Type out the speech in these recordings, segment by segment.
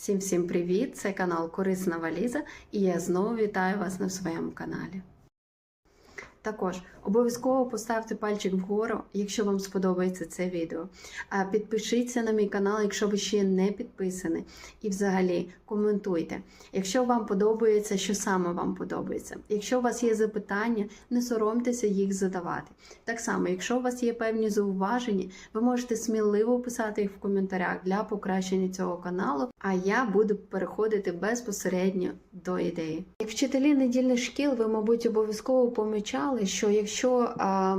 Всім всім привіт! Це канал Корисна Валіза, і я знову вітаю вас на своєму каналі. Також обов'язково поставте пальчик вгору, якщо вам сподобається це відео. Підпишіться на мій канал, якщо ви ще не підписані. І взагалі коментуйте. Якщо вам подобається, що саме вам подобається. Якщо у вас є запитання, не соромтеся їх задавати. Так само, якщо у вас є певні зауваження, ви можете сміливо писати їх в коментарях для покращення цього каналу, а я буду переходити безпосередньо до ідеї. Як вчителі недільних шкіл, ви, мабуть, обов'язково помічали, що якщо а,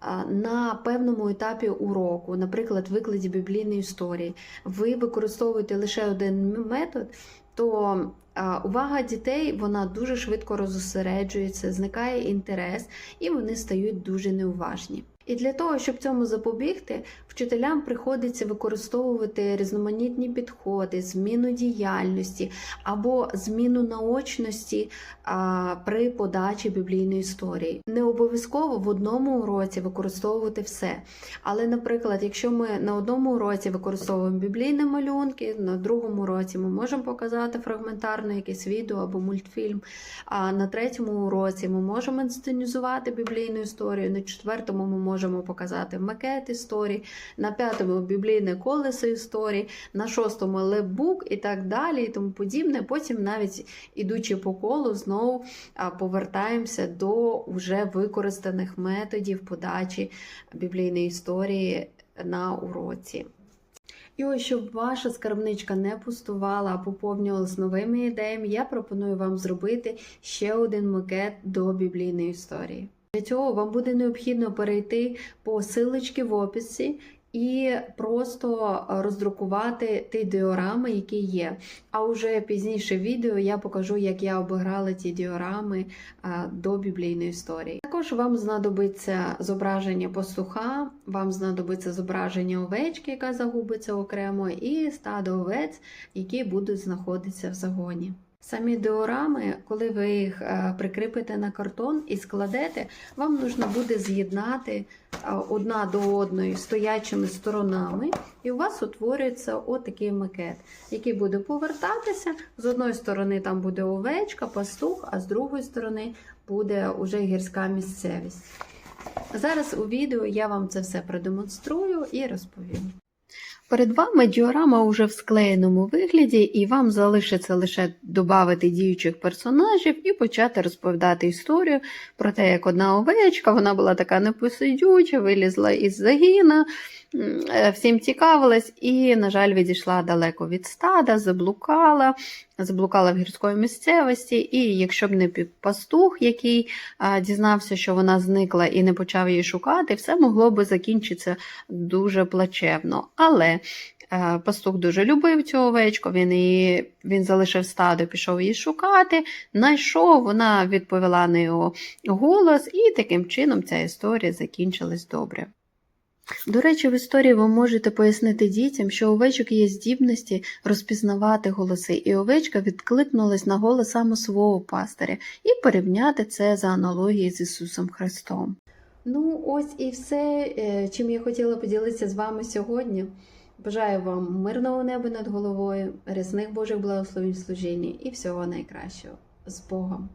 а, на певному етапі уроку, наприклад, викладі біблійної історії, ви використовуєте лише один метод, то а, увага дітей вона дуже швидко розосереджується, зникає інтерес, і вони стають дуже неуважні. І для того, щоб цьому запобігти, вчителям приходиться використовувати різноманітні підходи, зміну діяльності або зміну наочності а, при подачі біблійної історії. Не обов'язково в одному уроці використовувати все. Але, наприклад, якщо ми на одному уроці використовуємо біблійні малюнки, на другому уроці ми можемо показати фрагментарно якесь відео або мультфільм. А на третьому уроці ми можемо інсценізувати біблійну історію, на четвертому ми можемо показати макет історії, на п'ятому біблійне колесо історії, на шостому лепбук і так далі, і тому подібне. Потім, навіть ідучи по колу, знову повертаємося до вже використаних методів подачі біблійної історії на уроці. І ось, щоб ваша скарбничка не пустувала, а поповнювалась новими ідеями, я пропоную вам зробити ще один макет до біблійної історії. Для цього вам буде необхідно перейти по силочці в описі і просто роздрукувати ті діорами, які є. А вже пізніше в відео я покажу, як я обіграла ті діорами до біблійної історії. Також вам знадобиться зображення пастуха, вам знадобиться зображення овечки, яка загубиться окремо, і стадо овець, які будуть знаходитися в загоні. Самі діорами, коли ви їх е, прикріпите на картон і складете, вам потрібно буде з'єднати е, одна до одної стоячими сторонами, і у вас утворюється отакий макет, який буде повертатися. З одної сторони там буде овечка, пастух, а з другої сторони буде уже гірська місцевість. Зараз у відео я вам це все продемонструю і розповім. Перед вами діорама уже в склеєному вигляді, і вам залишиться лише додати діючих персонажів і почати розповідати історію про те, як одна овечка, вона була така непосидюча, вилізла із загіна, всім цікавилась і, на жаль, відійшла далеко від стада, заблукала, заблукала в гірської місцевості. І якщо б не пастух, який дізнався, що вона зникла і не почав її шукати, все могло би закінчитися дуже плачевно. Але Пастух дуже любив цю овечку, він її, він залишив стадо, пішов її шукати, знайшов, вона відповіла на його голос, і таким чином ця історія закінчилась добре. До речі, в історії ви можете пояснити дітям, що овечок є здібності розпізнавати голоси, і овечка відкликнулась на голос саме свого пастиря, і порівняти це за аналогією з Ісусом Христом. Ну, ось і все, чим я хотіла поділитися з вами сьогодні. Бажаю вам мирного неба над головою, рясних Божих благословень в служінні і всього найкращого. З Богом!